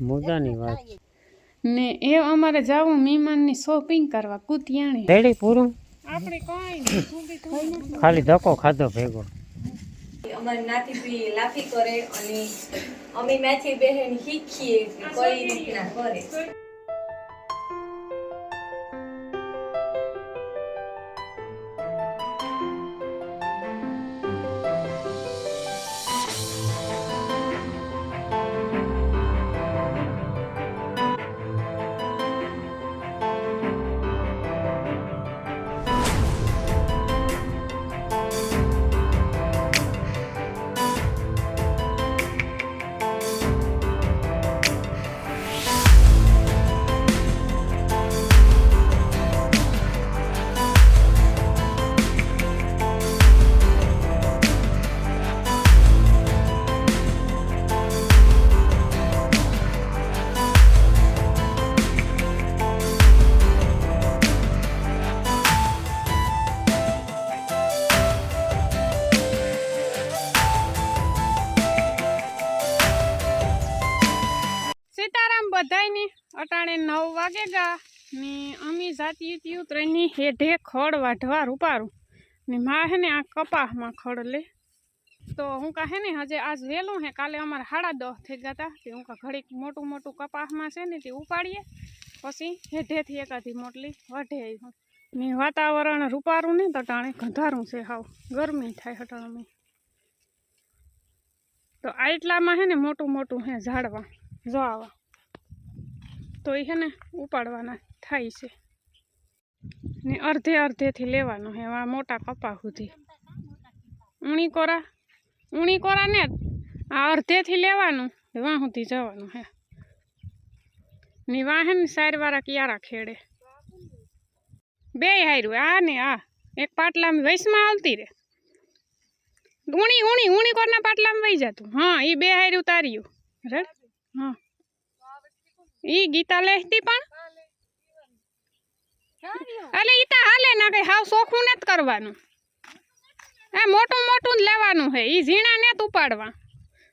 મુદ્દાની વાત. ને એ અમારે જાવું મહેમાનની શોપિંગ કરવા કુતિયાણી. રેડી પૂરું? આપણે કઈ ખાલી ધક્કો ખાધો ભેગો. અમારી નાતી લાફી કરે અને અમે મેથી બહેન શીખીએ કોઈ રીતના કરે. ને અમી જાતી ત્યું ત્રણની હેઢે ખડ વાઢવા રૂપારું. ને મા હે ને આ કપાસમાં ખડ લે. તો હું કહે ને હજે આજ વહેલું હે, કાલે અમારે સાડા દસ થઈ ગયા તા. તે હું કા ઘડીક મોટું મોટું કપાસમાં છે ને તે ઉપાડીએ. પછી હેઢેથી એકાદી મોટલી વઢે ને વાતાવરણ રૂપારું ને તો ટાણે ગંધારું છે હાવ. ગરમી થાય હટાણમાં તો આટલામાં હે ને મોટું મોટું હે ઝાડવા જો આવા. તો એ છે ને ઉપાડવાના. થાય છે. ને અર્ધે અર્ધેથી લેવાનું હે આ મોટા કપા સુધી. ઊણી કોરા ઊણી કોરા ને આ અર્ધેથી લેવાનું વાં સુધી જવાનું હે ને વાહે ને સારવાળા કિયારા ખેડે. બે હાર્યું, આ ને આ. એક પાટલામાં વૈસમાં આવતી રે. ઊણી ઊણી ઊણી કોરના પાટલામાં વહી જતું. હા એ બે હાર્યું તાર્યું. રે હા. એ ગીતા લેતી પણ અલે ઈ તો હાલે ના કઈ હાવ સોખું નથી કરવાનું. એ મોટું મોટું જ લેવાનું હે ઈ ઝીણા ને ઉપાડવા.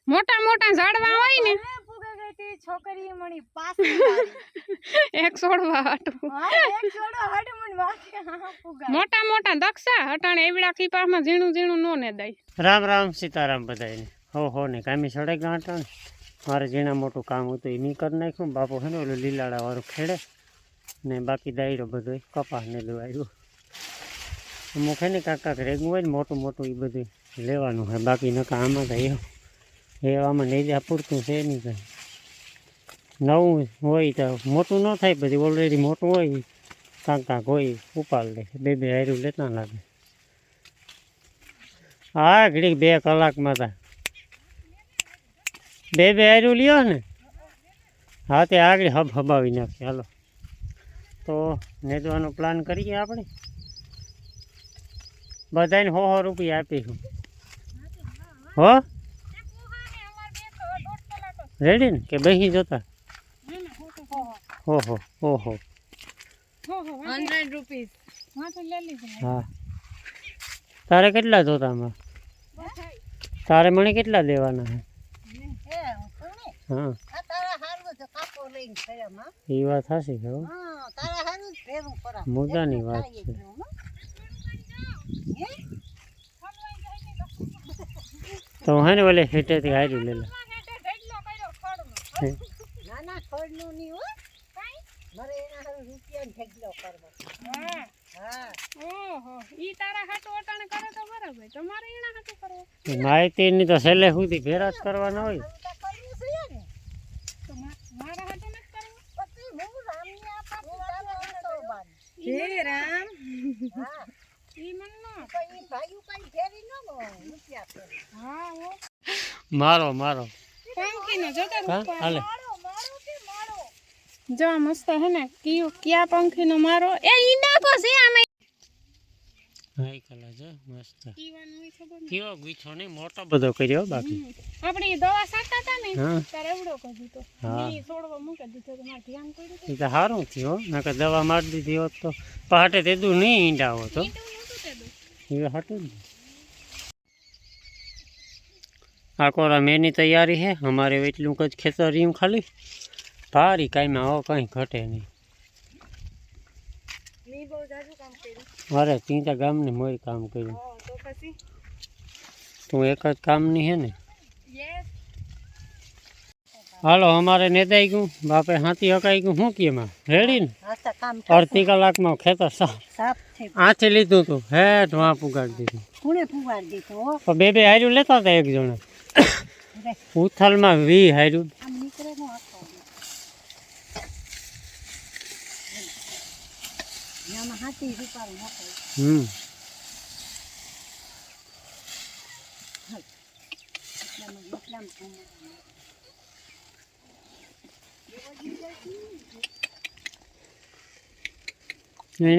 મોટા મોટા ઝાડવા હોય ને છોકરી મણી પાસ એક છોડવા હાટું. એક છોડવા હટ મણ વાકે મોટા મોટા દક્ષા હટાણે એવડા કીપામાં ઝીણું ઝીણું નો ને દઈ. રામ રામ સીતારામ બધાને હો હો ને કામી સડે ગાંઠા ને મારે ઝીણા મોટું કામ હતું એ મેં કરી નાખ્યું બાપુ હે ને ઓલું લીલાડા વાળું ખેડે. ને બાકી દાયરો બધો કપાસને લેવાયું અમુક હે ને કાંક રેગું હોય ને મોટું મોટું એ બધું લેવાનું હોય બાકી નકા આમાં તો એ આમાં નેજા પૂરતું છે નહીં કંઈ. નવું હોય તો મોટું ન થાય પછી ઓલરેડી મોટું હોય કાંક કાંક હોય ઉપાડ લે, બે બે હાર્યું લેતા લાગે. હા ઘડીક બે કલાકમાં તા. બે બે હાર્યું લ્યો ને. હા તે આગળ હબ હબાવી નાખીએ હાલો. તો નેદવાનો પ્લાન કરીએ આપણે. બધાને હો હો રૂપિયા આપીશું. હો? રેડી ને? કે બેસી જોતા? હો હો હો હો. હા. તારે કેટલા જોતા આમાં? તારે મને કેટલા દેવાના છે? હા. એ વાત હાસી હો. મુદ્દાની વાત છે. તો હે ને ઓલે હેઠેથી હાર્યું લે ના ના ઓહો ઈ તારા હાટુ અટાણે કરે તો બરાબર. તમારે એના માહિતી ની માહિતીની તો છેલ્લે સુધી ભેરા જ કરવાના હોય તો મા- મારા હાટુ નથી કરવું રામ? મારો મારો. પંખીનો જોતો હાલે. જો મસ્ત હે ને કયું ક્યાં પંખીનો મારો? એ ઈંડા પાસે આમે હા એ કલા છે મસ્ત કીવાનું હોય ખબર નહીં. કેવો ગુચ્છો નહીં મોટો બધો કર્યો બાકી હમ. આપણે ઈ દવા સાટતા હતા ને હા ત્યારે એવડો કરી દીધો હા. ઈ છોડવા મૂકી દીધો તો મારે ધ્યાન પડ્યું એ તો સારું થયું નકર દવા મારી દીધી હોત તો પહાટે તેદું નહીં ઈંડા હોતો ઈંડું નહોતું તે દઉં. એ હતું જ ને. આ કોરા મેની તૈયારી છે અમારે એટલું જ ખેતર રહ્યું ખાલી ભારી કાંઈ હો કંઈ ઘટે નહીં મી બહુ જાજુ કામ કર્યું. અરે ચિંતા ગામની મોય કામ કર્યું. હા તો પછી? તું એક જ કામની હે ને? હાલો અમારે નેતાઈ ગયું. બાપે હાથી હકાઈ ગયું. શું કે એમાં રેડી ને? અડધી કલાકમાં ખેતર સાફ. સાફ આથી લીધું તું. હે ધોવા પુગાડી દીધું. દીધો? બે બે હાર્યું લેતા હતા એક જણા. ઉથલમાં વી હાર્યું આમ નીકળે નો આખો આમાં હાથી હમ.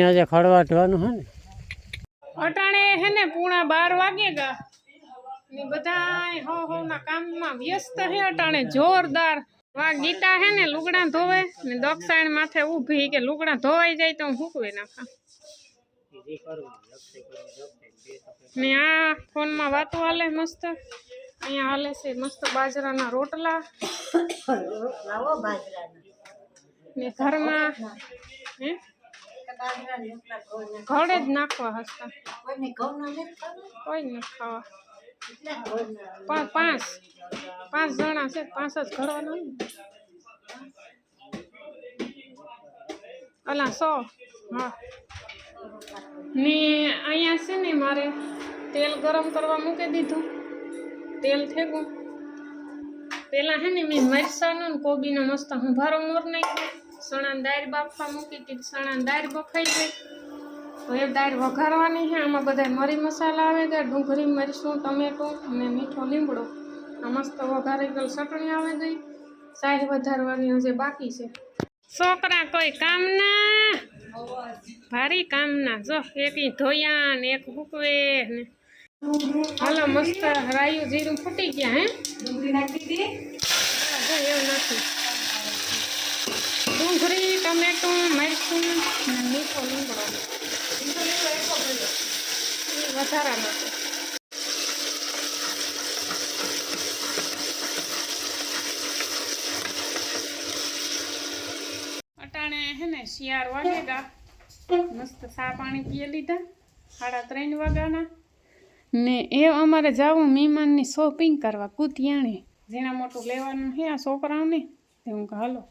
આજે ખડવા ધોવાનું હે ને. અટાણે હે ને પૂણા બાર વાગે ગા. ને બધા હો હો ના કામમાં વ્યસ્ત હે અટાણે. જોરદાર વા ગીતા હે ને લુગડા ધોવે ને દક્ષાણ માથે ઊભી કે લુગડા ધોવાઈ જાય તો હું હુકવી નાખા. ને આ ફોનમાં વાતો હાલે મસ્ત. અહીંયા હાલે છે મસ્ત બાજરાના રોટલા. લાવો બાજરાના. ને ઘરમાં હે? ઘરે જ નાખવા હસતા? કોઈ નથી ખાવા. કેટલા પા- પાંચ. પાંચ જણા છે, પાંચ જ ઘડવાના અલા, સો. હા. ને અહીંયા છે ને મારે તેલ ગરમ કરવા મૂકી દીધું. તેલ થેગું. પેલા હે ને મેં મરસાનો ને કોબીનો મસ્ત હુંભારો મોર નાખ્યો. સણા દાળ બાફવા મૂકી હતી સણા દાળ બફાઈ ગઈ. તો એ દાળ વઘારવાની છે. આમાં બધા મરી મસાલા આવે ગયા ડુંગળી મરચું ટમેટું અને મીઠો લીમડો. આ મસ્ત વઘારી ગયેલ ચટણી આવે ગઈ સાઈડ વધારવાની હજી બાકી છે. છોકરા કોઈ કામના ભારી કામના જો એક ધોયા ને એક હુકવે ને. હાલો મસ્ત રાયું જીરું ફૂટી ગયા હે? એવું નથી ડુંગળી ટમેટું મરચું મીઠો લીમડો. ઈ વધારાનો છે અટાણે હે ને શિયાળ વાગેગા. મસ્ત સા પાણી પીએ લીધા. સાડા ત્રણ વાગ્યાના. ને એ અમારે જવું મહેમાનની શોપિંગ કરવા કુતિયાણે. ઝીણા મોટું લેવાનું છે આ છોકરાઓને. તે હું કહું હાલો.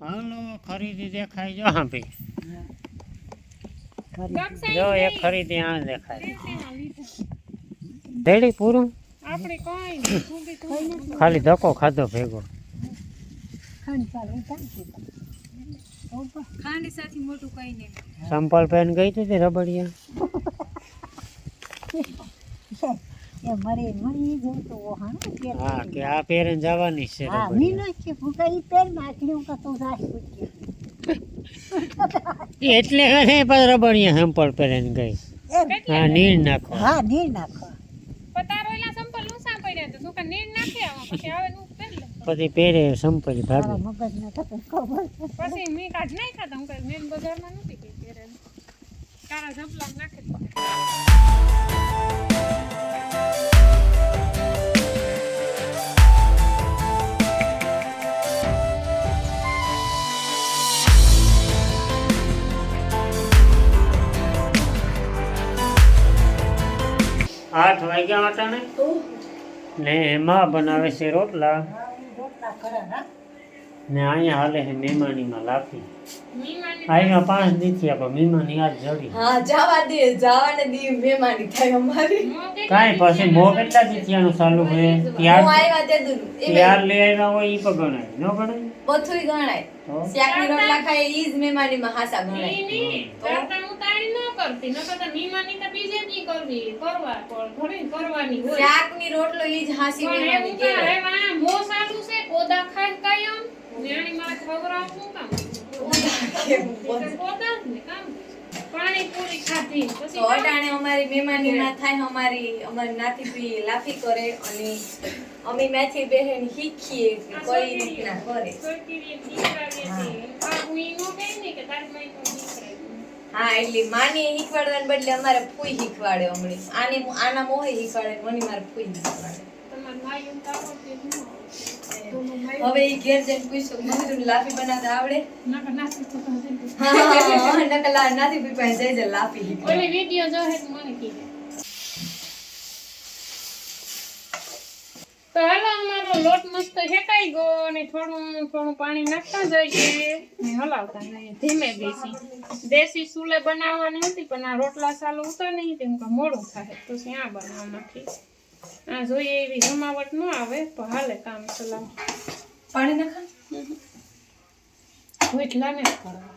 હાલો ખરીદી દેખાય જો હા ભાઈ. જો એ ખરીદી આ દેખાય. રેડી પૂરું. ખાલી ધક્કો ખાધો ભેગો. સંપલ પેન ગઈ હતી રબડિયા? કે હા કે આ પેરેન જવાની છે હા મીનો છે ફૂકા ઈ પેર માખલી હું તો રાસ પૂછ્યો એટલે કરે પણ રબડિયા સંપલ પહેરે ગઈ. હા નીર નાખો. હા નીર નાખો. પણ તારો એલા સંપલ ઊંચા પડ્યા તો? તું કે નીર નાખી પછી આવે નું પહેરી લે પછી પેરે સંપલ ભાગી. તો પછી મેં કાઢ નાખ્યા ખાતા હું કઈ મેન બજારમાં નથી કઈ પહેરે તારા જપલા નાખે આઠ વાગ્યા અટાણે ને? એમાં બનાવે છે રોટલા. ને? અહીંયા હાલે છે મહેમાનીમાં લાપી. અહીંયા પાંચ દીથી આપણે મહેમાની આજ જડી. હા જવા દે જવાને દી મહેમાની થાય અમારી. કાઈ પછી મો કેટલા દીથિયાનું ચાલુ હોય? હું ત્યાર આવ્યા તે દૂર ત્યાર લઈ આવ્યા હોય એ પણ ગણાય. ન ગણાય? બધુંય ગણાય. શ્યાકની રોટલા ખાય ઈ જ મહેમાનીમાં હાસા ગણાય. તાતા ન કરતી નકર તો મીમાની તો બીજે ની કરવી કરવા પણ ઘણી કરવાની હોય. શાકની રોટલો ઈ જ હાસી મહેમાની એવું કાં હવે આ મોં સારું છે કોદા ખાય કાયમ ન્યાણી માં ખવડાવવું શું કામ? કોદા ને કામ પાણી પૂરી ખાધી પછી તો અટાણે અમારી મહેમાનીમાં થાય અમારી અમારી નાથી પી લાફી કરે અને અમે મેથી બહેન શીખીએ કે કઈ રીતના કરે. છોકરીએ દીકરા બેટી. આ હું ઈ નો ને કે તારી માઈ તો દીકરા. હા એટલે માની શીખવાડવાને બદલે અમારે ફૂઈ શીખવાડે હમણાં. આને આના મોહે શીખવાડે મને મારે ફૂઈ શીખવાડે. હવે એ ઘેર જઈને પૂછ્યું મમ્મી તું લાફી બનાવતા આવડે? નકલા નથી પી જઈ જ લાફી ઓલી વીડિયો જો હે મને કીધે. તો હાલો અમારો લોટ મસ્ત શેકાઈ ગયો અને થોડું થોડું પાણી નાખતા જઈએ. હલાવતા જઈએ. ધીમે દેશી દેશી ચૂલે બનાવવાની હતી પણ આ રોટલા ચાલુ ઉતા નહીં તેમ કે મોડું થાય. તો ત્યાં બનાવવા નાખી આ જોઈએ એવી જમાવટ ન આવે તો હાલે કામ ચલાવ પાણી નાખા. એટલા ને કરવા.